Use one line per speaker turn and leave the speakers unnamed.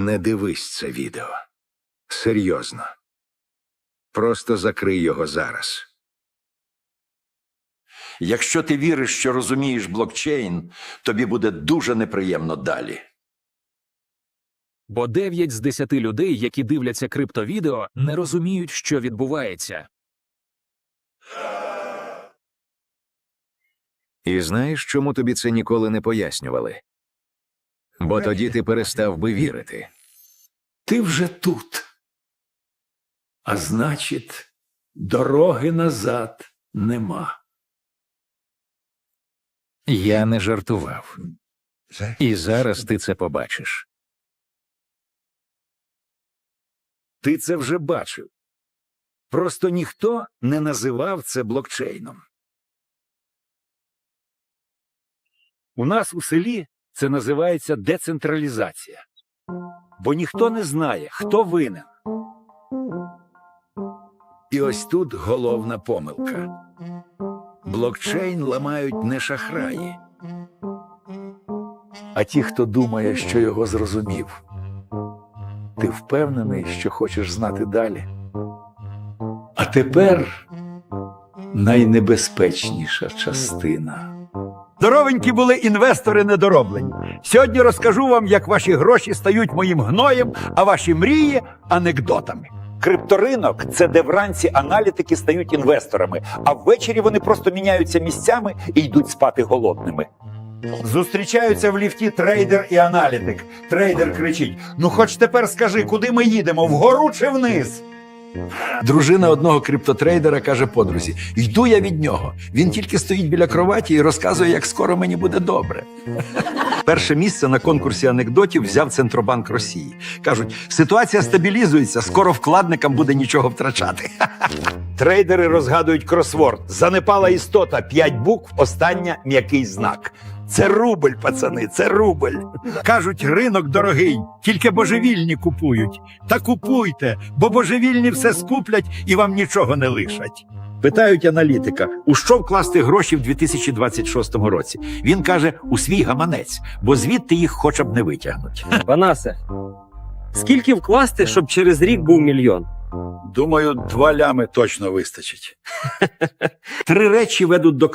Не дивись це відео. Серйозно. Просто закрий його зараз.
Якщо ти віриш, що розумієш блокчейн, тобі буде дуже неприємно далі.
Бо 9 з 10 людей, які дивляться криптовідео, не розуміють, що відбувається.
І знаєш, чому тобі це ніколи не пояснювали? Бо тоді ти перестав би вірити.
Ти вже тут. А значить, дороги назад нема.
Я не жартував. І зараз ти це побачиш. Ти це вже бачив. Просто ніхто не називав це блокчейном. У нас у селі це називається децентралізація. Бо ніхто не знає, хто винен. І ось тут головна помилка. Блокчейн ламають не шахраї, а ті, хто думає, що його зрозумів. Ти впевнений, що хочеш знати далі?
А тепер найнебезпечніша частина.
Здоровенькі були інвестори недороблені. Сьогодні розкажу вам, як ваші гроші стають моїм гноєм, а ваші мрії анекдотами.
Крипторинок це де вранці аналітики стають інвесторами, а ввечері вони просто міняються місцями і йдуть спати голодними.
Зустрічаються в ліфті трейдер і аналітик. Трейдер кричить: Ну, хоч тепер скажи, куди ми їдемо, вгору чи вниз?
Дружина одного криптотрейдера каже подрузі: Йду я від нього. Він тільки стоїть біля кроваті і розказує, як скоро мені буде добре. Перше місце на конкурсі анекдотів взяв Центробанк Росії. Кажуть, ситуація стабілізується, скоро вкладникам буде нічого втрачати.
Трейдери розгадують кросворд. Занепала істота, п'ять букв, остання м'який знак.
Це рубль, пацани, це рубль. Кажуть, ринок дорогий, тільки божевільні купують. Та купуйте, бо божевільні все скуплять і вам нічого не лишать. Питають аналітика, у що вкласти гроші в 2026 році. Він каже, у свій гаманець, бо звідти їх хоча б не витягнуть.
Панасе, скільки вкласти, щоб через рік був мільйон?
Думаю, два лями точно вистачить. Три речі ведуть до